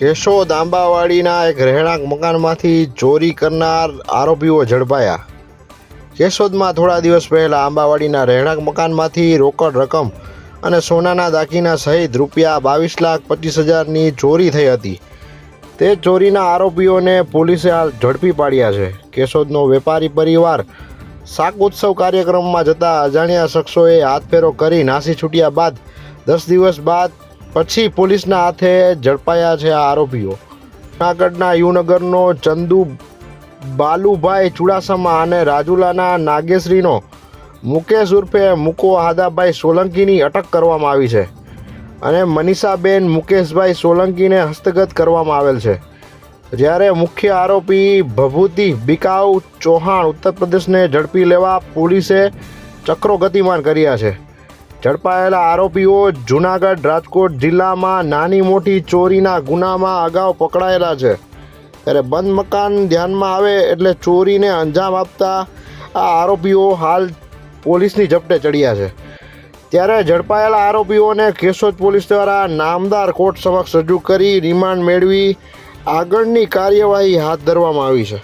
કેશોદ આંબાવાડીના એક રહેણાંક મકાનમાંથી ચોરી કરનાર આરોપીઓ ઝડપાયા. કેશોદમાં થોડા દિવસ પહેલા આંબાવાડીના રહેણાંક મકાનમાંથી રોકડ રકમ અને સોનાના દાગીના સહિત રૂપિયા બાવીસ લાખ પચીસ હજારની ચોરી થઈ હતી. તે ચોરીના આરોપીઓને પોલીસે હાલ ઝડપી પાડ્યા છે. કેશોદનો વેપારી પરિવાર શાક ઉત્સવ કાર્યક્રમમાં જતા અજાણ્યા શખ્સોએ હાથફેરો કરી નાસી છૂટ્યા બાદ દસ દિવસ બાદ પછી પોલીસના હાથે ઝડપાયા છે આ આરોપીઓ. જૂનાગઢના યુનગરનો ચંદુ બાલુભાઈ ચુડાસમા અને રાજુલાના નાગેશ્રીનો મુકેશ ઉર્ફે મુકો હાદાભાઈ સોલંકીની અટક કરવામાં આવી છે અને મનીષાબેન મુકેશભાઈ સોલંકીને હસ્તગત કરવામાં આવેલ છે. જ્યારે મુખ્ય આરોપી ભભૂતિ બિકાઉ ચૌહાણ ઉત્તર પ્રદેશને ઝડપી લેવા પોલીસે ચક્રો ગતિમાન કર્યા છે. ઝડપાયેલા આરોપીઓ જૂનાગઢ રાજકોટ જિલ્લામાં નાની મોટી ચોરીના ગુનામાં અગાઉ પકડાયેલા છે. ત્યારે બંધ મકાન ધ્યાનમાં આવે એટલે ચોરીને અંજામ આપતા આ આરોપીઓ હાલ પોલીસની ઝપટે ચડ્યા છે. ત્યારે ઝડપાયેલા આરોપીઓને કેશોદ પોલીસ દ્વારા નામદાર કોર્ટ સમક્ષ રજૂ કરી રિમાન્ડ મેળવી આગળની કાર્યવાહી હાથ ધરવામાં આવી છે.